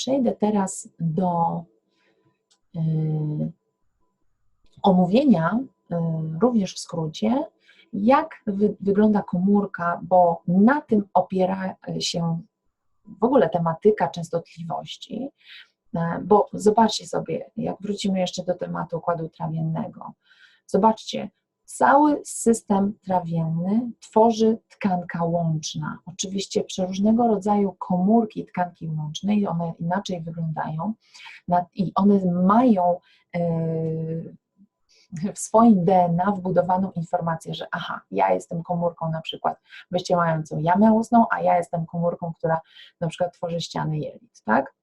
przejdę teraz do y, omówienia, y, również w skrócie, jak wy, wygląda komórka, bo na tym opiera się w ogóle tematyka częstotliwości, e, bo zobaczcie sobie, jak wrócimy jeszcze do tematu układu trawiennego, zobaczcie, cały system trawienny tworzy tkanka łączna. Oczywiście przeróżnego rodzaju komórki tkanki łącznej, one inaczej wyglądają i one mają e, w swoim DNA wbudowaną informację, że aha, ja jestem komórką na przykład wyścielającą jamę ustną, a ja jestem komórką, która na przykład tworzy ściany jelit, tak?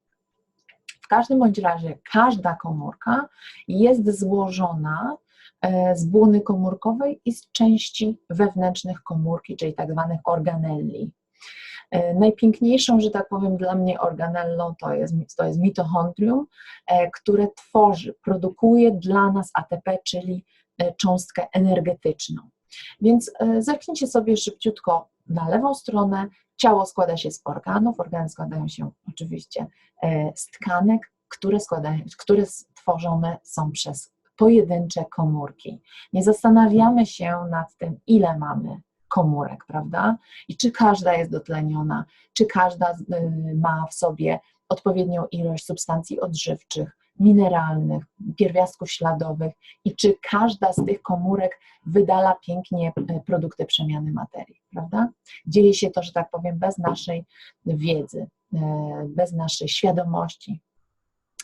W każdym bądź razie każda komórka jest złożona z błony komórkowej i z części wewnętrznych komórki, czyli tak zwanych organelli. E, najpiękniejszą, że tak powiem, dla mnie organellą to jest, to jest mitochondrium, e, które tworzy, produkuje dla nas ATP, czyli e, cząstkę energetyczną. Więc zerknijcie sobie szybciutko na lewą stronę. Ciało składa się z organów, organy składają się oczywiście z tkanek, które, składają, które stworzone są przez pojedyncze komórki. Nie zastanawiamy się nad tym, ile mamy komórek, prawda? I czy każda jest dotleniona, czy każda y, ma w sobie odpowiednią ilość substancji odżywczych, mineralnych, pierwiastków śladowych i czy każda z tych komórek wydala pięknie y, produkty przemiany materii, prawda? Dzieje się to, że tak powiem, bez naszej wiedzy, y, bez naszej świadomości.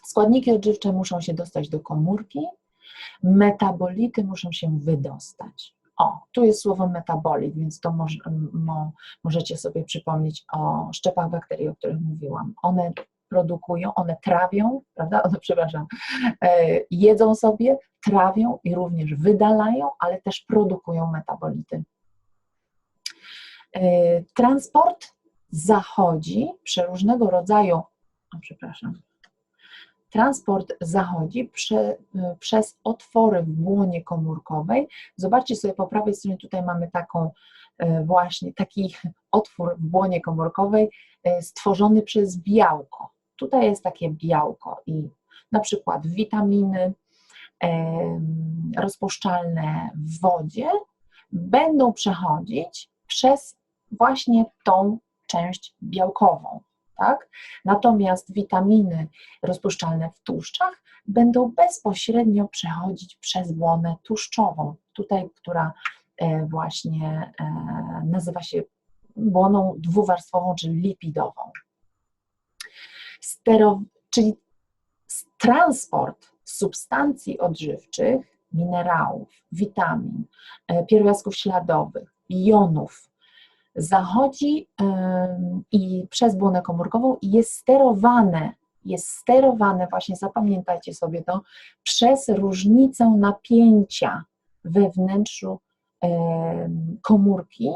Składniki odżywcze muszą się dostać do komórki, metabolity muszą się wydostać. O, tu jest słowo metabolit, więc to może, mo, możecie sobie przypomnieć o szczepach bakterii, o których mówiłam. One produkują, one trawią, prawda? One, przepraszam, e, jedzą sobie, trawią i również wydalają, ale też produkują metabolity. E, transport zachodzi przeróżnego rodzaju, o, przepraszam, transport zachodzi prze, y, przez otwory w błonie komórkowej. Zobaczcie sobie po prawej stronie, tutaj mamy taką y, właśnie taki otwór w błonie komórkowej y, stworzony przez białko. Tutaj jest takie białko i na przykład witaminy rozpuszczalne w wodzie będą przechodzić przez właśnie tą część białkową tak? Natomiast witaminy rozpuszczalne w tłuszczach będą bezpośrednio przechodzić przez błonę tłuszczową, tutaj, która e, właśnie e, nazywa się błoną dwuwarstwową, czyli lipidową. Stero, czyli transport substancji odżywczych, minerałów, witamin, e, pierwiastków śladowych, jonów, zachodzi i przez błonę komórkową i jest sterowane, jest sterowane, właśnie zapamiętajcie sobie to, przez różnicę napięcia we wnętrzu komórki.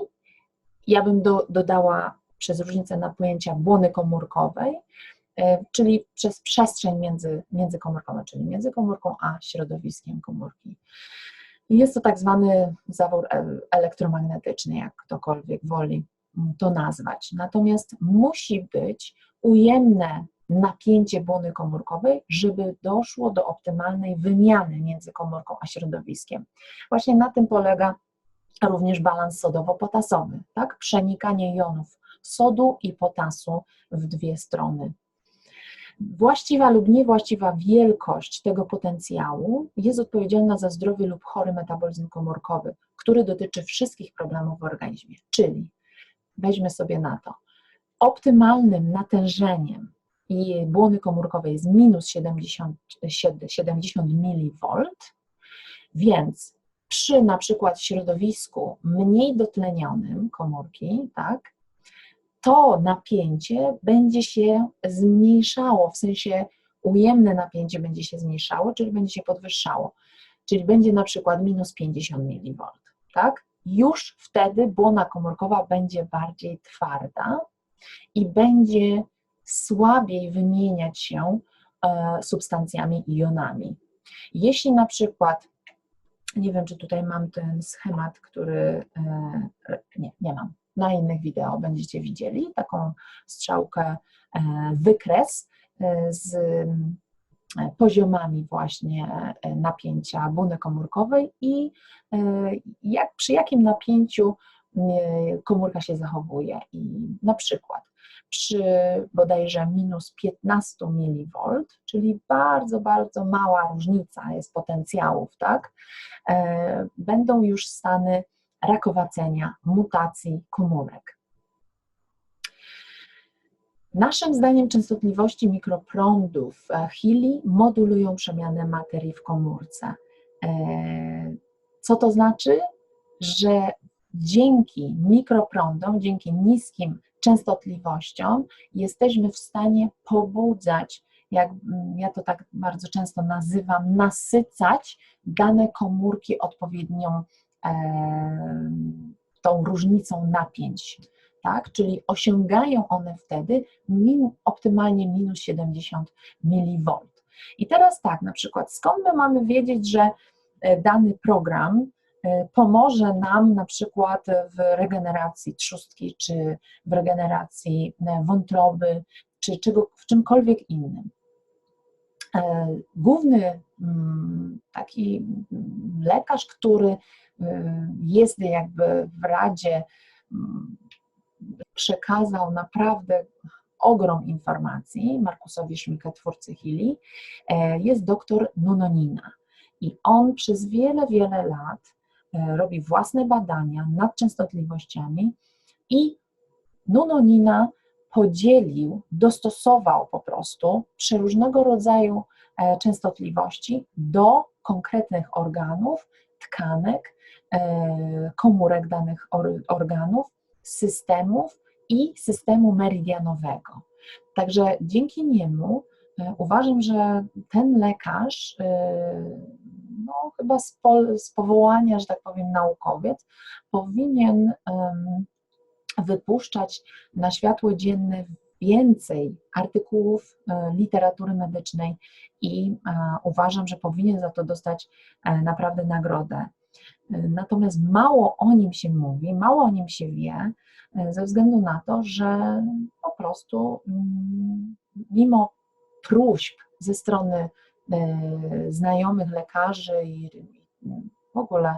Ja bym do, dodała przez różnicę napięcia błony komórkowej, czyli przez przestrzeń między, międzykomórkową, czyli między komórką a środowiskiem komórki. Jest to tak zwany zawór elektromagnetyczny, jak ktokolwiek woli to nazwać. Natomiast musi być ujemne napięcie błony komórkowej, żeby doszło do optymalnej wymiany między komórką a środowiskiem. Właśnie na tym polega również balans sodowo-potasowy, tak? Przenikanie jonów sodu i potasu w dwie strony Właściwa lub niewłaściwa wielkość tego potencjału jest odpowiedzialna za zdrowy lub chory metabolizm komórkowy, który dotyczy wszystkich problemów w organizmie. Czyli weźmy sobie na to, optymalnym natężeniem i błony komórkowej jest minus 70, 70 mV, więc przy na przykład środowisku mniej dotlenionym komórki, tak, to napięcie będzie się zmniejszało, w sensie ujemne napięcie będzie się zmniejszało, czyli będzie się podwyższało, czyli będzie na przykład minus 50 mV, tak? Już wtedy błona komórkowa będzie bardziej twarda i będzie słabiej wymieniać się e, substancjami i jonami. Jeśli na przykład, nie wiem, czy tutaj mam ten schemat, który, e, nie, nie mam, na innych wideo będziecie widzieli taką strzałkę, e, wykres z poziomami właśnie napięcia buny komórkowej i jak, przy jakim napięciu komórka się zachowuje. I na przykład przy bodajże minus 15 mV, czyli bardzo, bardzo mała różnica jest potencjałów, tak, e, będą już stany rakowacenia, mutacji komórek. Naszym zdaniem częstotliwości mikroprądów Hili modulują przemianę materii w komórce. E, co to znaczy? Że dzięki mikroprądom, dzięki niskim częstotliwością jesteśmy w stanie pobudzać, jak ja to tak bardzo często nazywam, nasycać dane komórki odpowiednią e, tą różnicą napięć. Tak? Czyli osiągają one wtedy min, optymalnie minus 70 mV. I teraz tak, na przykład, skąd my mamy wiedzieć, że e, dany program E, pomoże nam na przykład w regeneracji trzustki, czy w regeneracji e, wątroby, czy czego, w czymkolwiek innym. E, główny mm, taki lekarz, który jest jakby w Radzie, mm, przekazał naprawdę ogrom informacji Markusowi Szmikę, twórcy Hili, jest doktor Nunonina. I on przez wiele, wiele lat E, robi własne badania nad częstotliwościami i Nunonina podzielił, dostosował po prostu przeróżnego rodzaju e, częstotliwości do konkretnych organów, tkanek, e, komórek danych organów, systemów i systemu meridianowego. Także dzięki niemu uważam, że ten lekarz no, chyba z, po, z powołania, że tak powiem, naukowiec, powinien wypuszczać na światło dzienne więcej artykułów e, literatury medycznej i e, uważam, że powinien za to dostać e, naprawdę nagrodę. Natomiast mało o nim się mówi, mało o nim się wie, ze względu na to, że po prostu mm, mimo próśb ze strony znajomych lekarzy i w ogóle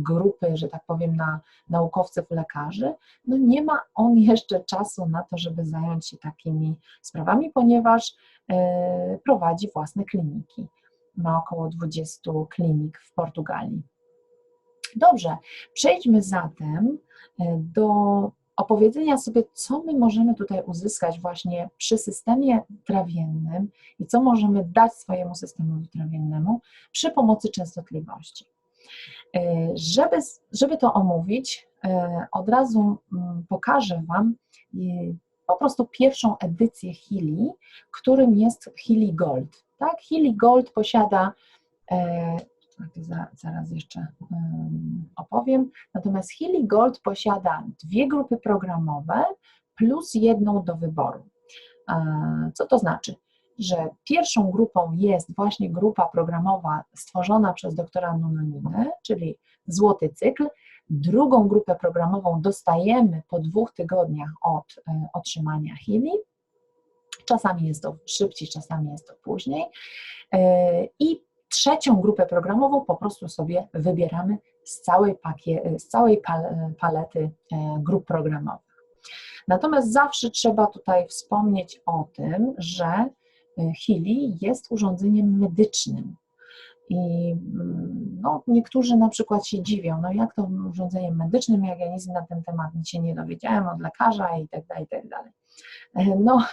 grupy, że tak powiem, na naukowców, lekarzy, no nie ma on jeszcze czasu na to, żeby zająć się takimi sprawami, ponieważ e, prowadzi własne kliniki. Ma około 20 klinik w Portugalii. Dobrze, przejdźmy zatem do opowiedzenia sobie, co my możemy tutaj uzyskać właśnie przy systemie trawiennym i co możemy dać swojemu systemowi trawiennemu przy pomocy częstotliwości. E, żeby, żeby to omówić, e, od razu pokażę Wam e, po prostu pierwszą edycję Hili, którym jest Hili Gold. Tak? Hili Gold posiada zaraz jeszcze opowiem. Natomiast Healy Gold posiada dwie grupy programowe plus jedną do wyboru. Co to znaczy? Że pierwszą grupą jest właśnie grupa programowa stworzona przez doktora Nunoninę, czyli złoty cykl. Drugą grupę programową dostajemy po dwóch tygodniach od e, otrzymania Healy. Czasami jest to szybciej, czasami jest to później. E, I trzecią grupę programową po prostu sobie wybieramy z całej, pakie, z całej palety e, grup programowych. Natomiast zawsze trzeba tutaj wspomnieć o tym, że e, Hili jest urządzeniem medycznym. I mm, no, niektórzy na przykład się dziwią, no jak to urządzeniem medycznym, jak ja nic na ten temat nic się nie dowiedziałem od lekarza i tak dalej, i tak dalej. No,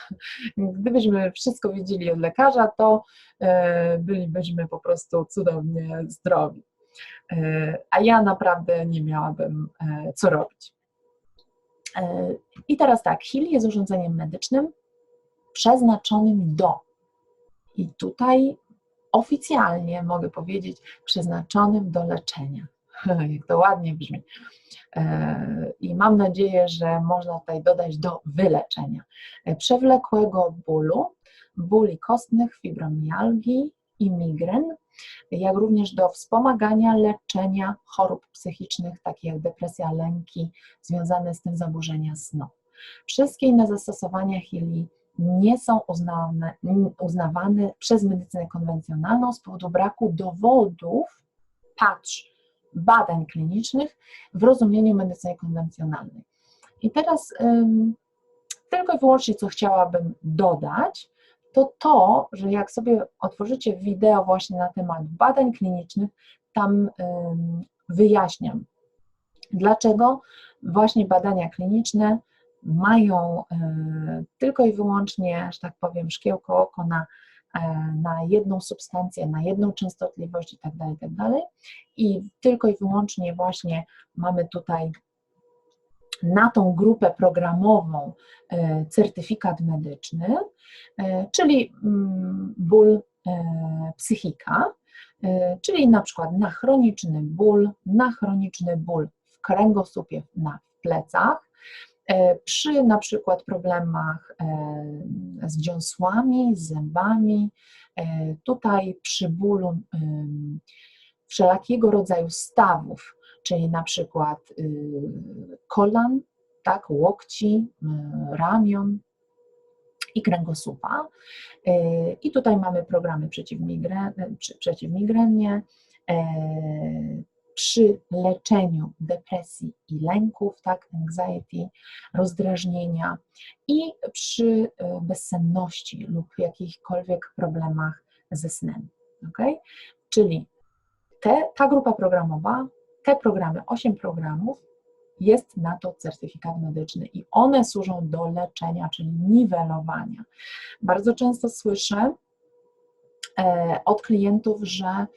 gdybyśmy wszystko wiedzieli od lekarza, to e, bylibyśmy po prostu cudownie zdrowi. E, a ja naprawdę nie miałabym co robić. I teraz tak, HIL jest urządzeniem medycznym przeznaczonym do. I tutaj oficjalnie mogę powiedzieć, przeznaczonym do leczenia. Jak to ładnie brzmi. E, I mam nadzieję, że można tutaj dodać do wyleczenia e, przewlekłego bólu, bóli kostnych, fibromialgii i migren, jak również do wspomagania leczenia chorób psychicznych, takich jak depresja, lęki związane z tym zaburzenia snu. Wszystkie inne zastosowania Hili nie są uznawane, uznawane przez medycynę konwencjonalną z powodu braku dowodów, patrz, badań klinicznych w rozumieniu medycyny konwencjonalnej. I teraz ym, tylko i wyłącznie, co chciałabym dodać, to to, że jak sobie otworzycie wideo właśnie na temat badań klinicznych, tam ym, wyjaśniam, dlaczego właśnie badania kliniczne mają y, tylko i wyłącznie, że tak powiem, szkiełko oko na, y, na jedną substancję, na jedną częstotliwość itd., tak itd. Tak I tylko i wyłącznie właśnie mamy tutaj na tą grupę programową y, certyfikat medyczny, czyli mm, ból psychika, czyli na przykład na chroniczny ból, na chroniczny ból w kręgosłupie, na plecach, E, przy na przykład problemach e, z dziąsłami, z zębami, e, tutaj przy bólu wszelakiego rodzaju stawów, czyli na przykład y, kolan, tak, łokci, ramion i kręgosłupa. I tutaj mamy programy przeciwmigrennie, przy leczeniu depresji i lęków, tak, anxiety, rozdrażnienia i przy e, bezsenności lub jakichkolwiek problemach ze snem. Okay? Czyli te, ta grupa programowa, te programy, 8 programów, jest na to certyfikat medyczny i one służą do leczenia, czyli niwelowania. Bardzo często słyszę e, od klientów, że e,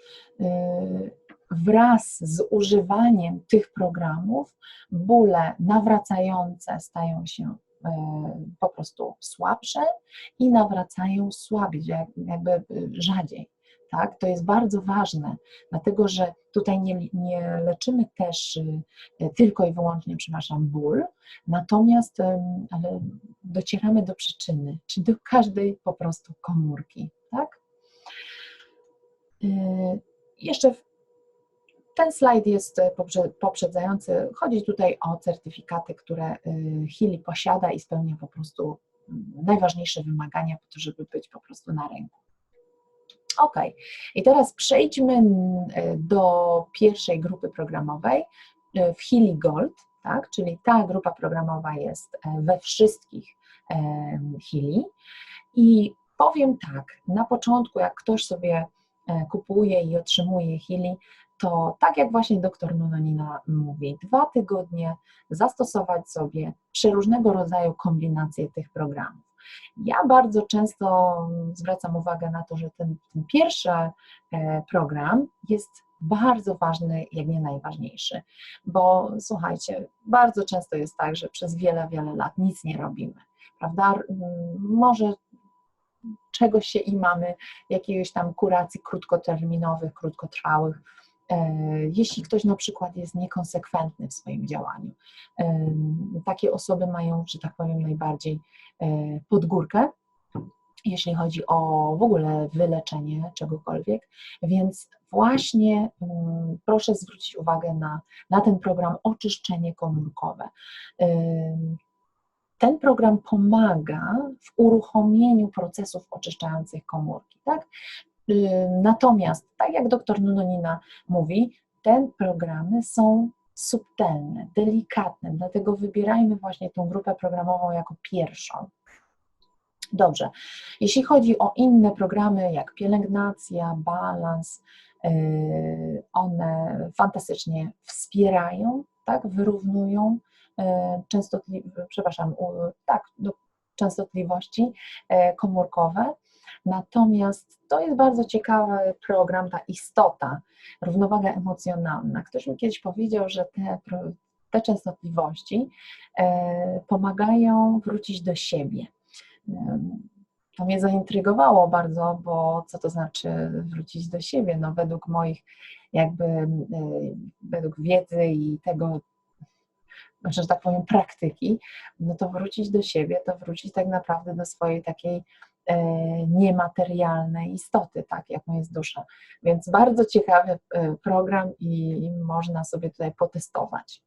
wraz z używaniem tych programów bóle nawracające stają się e, po prostu słabsze i nawracają słabiej, jakby e, rzadziej. Tak? To jest bardzo ważne, dlatego że tutaj nie, nie leczymy też e, tylko i wyłącznie, przepraszam, ból, natomiast ale docieramy do przyczyny, czy do każdej po prostu komórki. Tak? Jeszcze ten slajd jest e, poprzedzający. Chodzi tutaj o certyfikaty, które e, Hili posiada i spełnia po prostu mm, najważniejsze wymagania po to, żeby być po prostu na rynku. Ok, i teraz przejdźmy e, do pierwszej grupy programowej w Hili Gold, tak? czyli ta grupa programowa jest we wszystkich Hili. I powiem tak, na początku, jak ktoś sobie kupuje i otrzymuje Hili, to tak jak właśnie doktor Nunanina mówi, dwa tygodnie zastosować sobie przeróżnego rodzaju kombinacje tych programów. Ja bardzo często zwracam uwagę na to, że ten, ten pierwszy e, program jest bardzo ważny, jak nie najważniejszy, bo słuchajcie, bardzo często jest tak, że przez wiele, wiele lat nic nie robimy, prawda? Może czegoś się i mamy, jakiegoś tam kuracji krótkoterminowych, krótkotrwałych, jeśli ktoś na przykład jest niekonsekwentny w swoim działaniu. E, takie osoby mają, że tak powiem, najbardziej e, podgórkę, jeśli chodzi o w ogóle wyleczenie czegokolwiek, więc właśnie mm, proszę zwrócić uwagę na, na ten program oczyszczenie komórkowe. Ten program pomaga w uruchomieniu procesów oczyszczających komórki. Tak? Natomiast, tak jak dr Nunonina mówi, te programy są subtelne, delikatne, dlatego wybierajmy właśnie tą grupę programową jako pierwszą. Dobrze, jeśli chodzi o inne programy jak pielęgnacja, balans, y, one fantastycznie wspierają, tak, wyrównują y, częstotliwości, przepraszam, tak, częstotliwości y, komórkowe, Natomiast to jest bardzo ciekawy program, ta istota, równowaga emocjonalna. Ktoś mi kiedyś powiedział, że te, te częstotliwości e, pomagają wrócić do siebie. To mnie zaintrygowało bardzo, bo co to znaczy wrócić do siebie? No według moich jakby, e, według wiedzy i tego, że tak powiem, praktyki, no to wrócić do siebie, to wrócić tak naprawdę do swojej takiej E, niematerialnej istoty, tak, jaką jest dusza. Więc bardzo ciekawy e, program i można sobie tutaj potestować.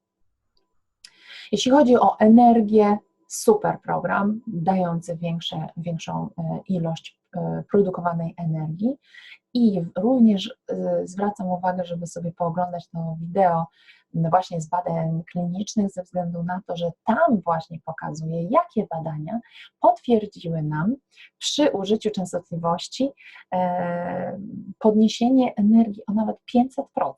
Jeśli chodzi o energię, super program, dający większe, większą ilość produkowanej energii. I również zwracam uwagę, żeby sobie pooglądać to wideo właśnie z badań klinicznych, ze względu na to, że tam właśnie pokazuje, jakie badania potwierdziły nam przy użyciu częstotliwości podniesienie energii o nawet 500%.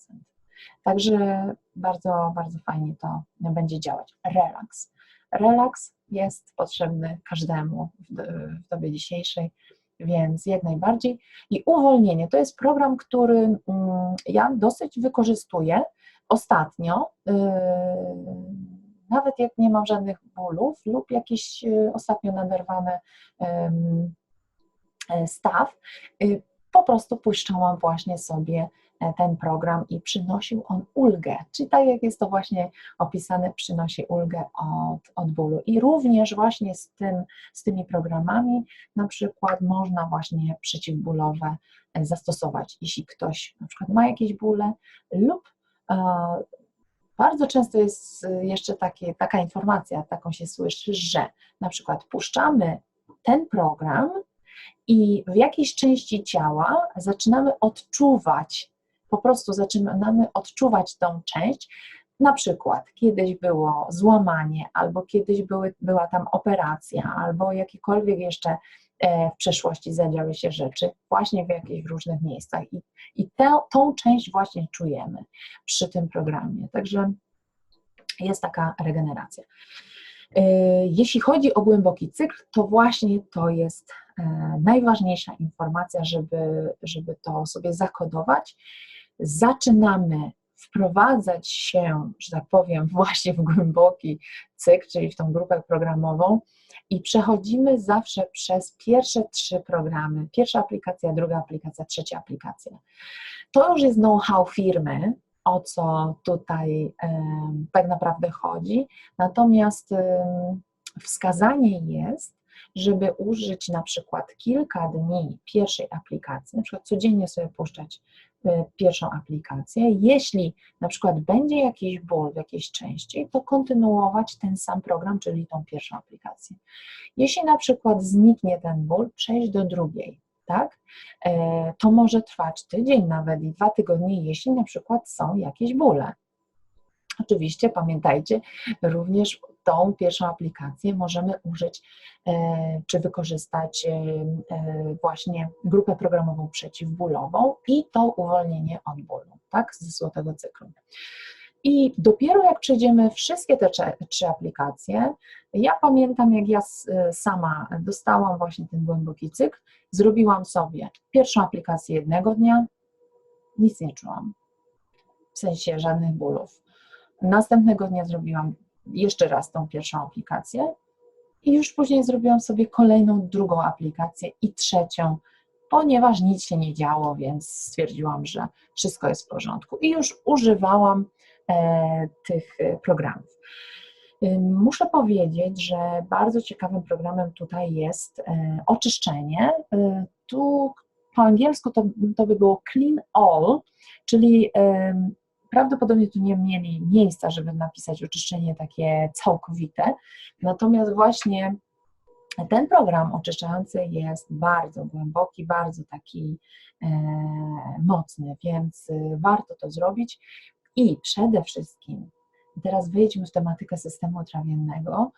Także bardzo, bardzo fajnie to będzie działać. Relaks. Relaks jest potrzebny każdemu w, w dobie dzisiejszej, więc jak najbardziej. I uwolnienie to jest program, który mm, ja dosyć wykorzystuję ostatnio. Yy, nawet jak nie mam żadnych bólów lub jakieś yy, ostatnio naderwane yy, staw, po prostu puszczałam właśnie sobie E, ten program i przynosił on ulgę, czyli tak jak jest to właśnie opisane, przynosi ulgę od, od bólu. I również właśnie z, tym, z tymi programami na przykład można właśnie przeciwbólowe e, zastosować, jeśli ktoś na przykład ma jakieś bóle lub e, bardzo często jest jeszcze takie, taka informacja, taką się słyszy, że na przykład puszczamy ten program i w jakiejś części ciała zaczynamy odczuwać po prostu zaczynamy odczuwać tą część. Na przykład kiedyś było złamanie, albo kiedyś były, była tam operacja, albo jakiekolwiek jeszcze w przeszłości zadziały się rzeczy, właśnie w jakichś różnych miejscach. I, i tę, tą część właśnie czujemy przy tym programie. Także jest taka regeneracja. E, jeśli chodzi o głęboki cykl, to właśnie to jest e, najważniejsza informacja, żeby, żeby to sobie zakodować zaczynamy wprowadzać się, że tak powiem, właśnie w głęboki cykl, czyli w tą grupę programową, i przechodzimy zawsze przez pierwsze trzy programy. Pierwsza aplikacja, druga aplikacja, trzecia aplikacja. To już jest know-how firmy, o co tutaj um, tak naprawdę chodzi. Natomiast wskazanie jest, żeby użyć na przykład kilka dni pierwszej aplikacji, na przykład codziennie sobie puszczać pierwszą aplikację. Jeśli na przykład będzie jakiś ból w jakiejś części, to kontynuować ten sam program, czyli tą pierwszą aplikację. Jeśli na przykład zniknie ten ból, przejść do drugiej, tak? E, to może trwać tydzień nawet i dwa tygodnie, jeśli na przykład są jakieś bóle. Oczywiście pamiętajcie, również tą pierwszą aplikację możemy użyć e, czy wykorzystać e, e, właśnie grupę programową przeciwbólową i to uwolnienie od bólu, tak, ze złotego cyklu. I dopiero jak przejdziemy wszystkie te trzy aplikacje, ja pamiętam, jak ja sama dostałam właśnie ten głęboki cykl, zrobiłam sobie pierwszą aplikację jednego dnia, nic nie czułam, w sensie żadnych bólów. Następnego dnia zrobiłam jeszcze raz tą pierwszą aplikację i już później zrobiłam sobie kolejną, drugą aplikację i trzecią, ponieważ nic się nie działo, więc stwierdziłam, że wszystko jest w porządku i już używałam e, tych programów. Muszę powiedzieć, że bardzo ciekawym programem tutaj jest e, oczyszczenie. E, tu po angielsku to, to by było Clean All, czyli Prawdopodobnie tu nie mieli miejsca, żeby napisać oczyszczenie takie całkowite, natomiast właśnie ten program oczyszczający jest bardzo głęboki, bardzo taki e, mocny, więc e, warto to zrobić. I przede wszystkim, teraz wejdźmy w tematykę systemu trawiennego,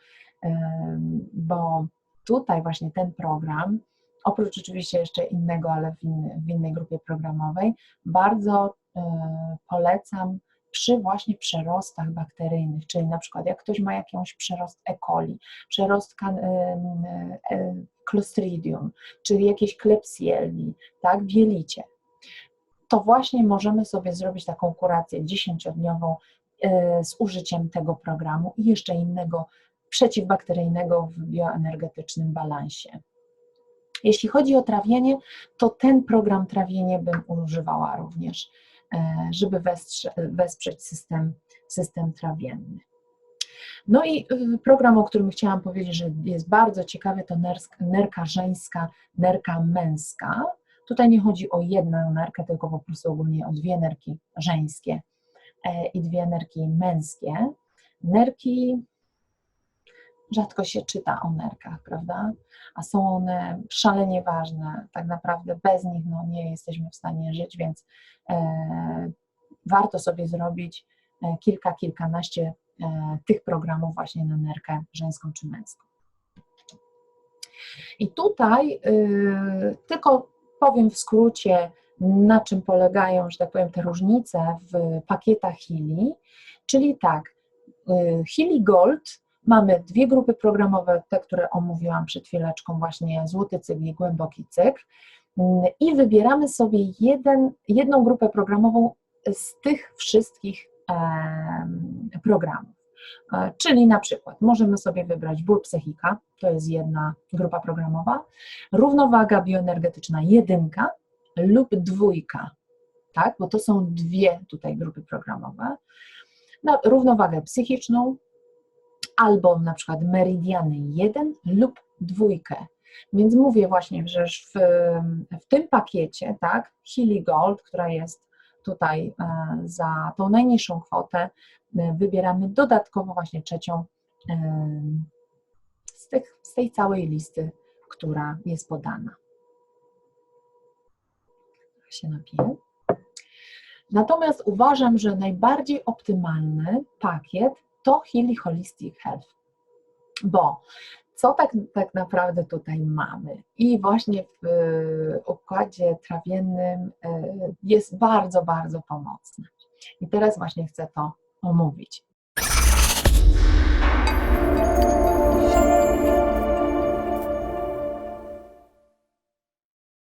e, bo tutaj właśnie ten program, oprócz oczywiście jeszcze innego, ale w, w innej grupie programowej, bardzo polecam przy właśnie przerostach bakteryjnych, czyli na przykład jak ktoś ma jakiś przerost E. coli, przerost e, Clostridium, czyli jakieś Klebsielli, tak, bielicie, to właśnie możemy sobie zrobić taką kurację 10-dniową e, z użyciem tego programu i jeszcze innego przeciwbakteryjnego w bioenergetycznym balansie. Jeśli chodzi o trawienie, to ten program trawienie bym używała również E, żeby wesprzeć system, system trawienny. No i y, program, o którym chciałam powiedzieć, że jest bardzo ciekawy, to nerka żeńska, nerka męska. Tutaj nie chodzi o jedną nerkę, tylko po prostu ogólnie o dwie nerki żeńskie e, i dwie nerki męskie. Nerki rzadko się czyta o nerkach, prawda? A są one szalenie ważne. Tak naprawdę bez nich no, nie jesteśmy w stanie żyć, więc e, warto sobie zrobić e, kilka, kilkanaście e, tych programów właśnie na nerkę żeńską czy męską. I tutaj y, tylko powiem w skrócie, na czym polegają, że tak powiem, te różnice w pakietach Hili. Czyli tak, y, Hili Gold mamy dwie grupy programowe, te, które omówiłam przed chwileczką, właśnie złoty cykl i głęboki cykl. I wybieramy sobie jeden, jedną grupę programową z tych wszystkich programów. E, czyli na przykład możemy sobie wybrać ból psychika, to jest jedna grupa programowa, równowaga bioenergetyczna jedynka lub dwójka, tak, bo to są dwie tutaj grupy programowe, na równowagę psychiczną albo na przykład meridiany 1 lub dwójkę. Więc mówię właśnie, że w, w tym pakiecie, tak, Healy Gold, która jest tutaj e, za tą najniższą kwotę, e, wybieramy dodatkowo właśnie trzecią e, z, tych, z tej całej listy, która jest podana. Się napiję. Natomiast uważam, że najbardziej optymalny pakiet to Healy Holistic Health, bo co tak, tak naprawdę tutaj mamy? I właśnie w układzie trawiennym jest bardzo, bardzo pomocne. I teraz właśnie chcę to omówić.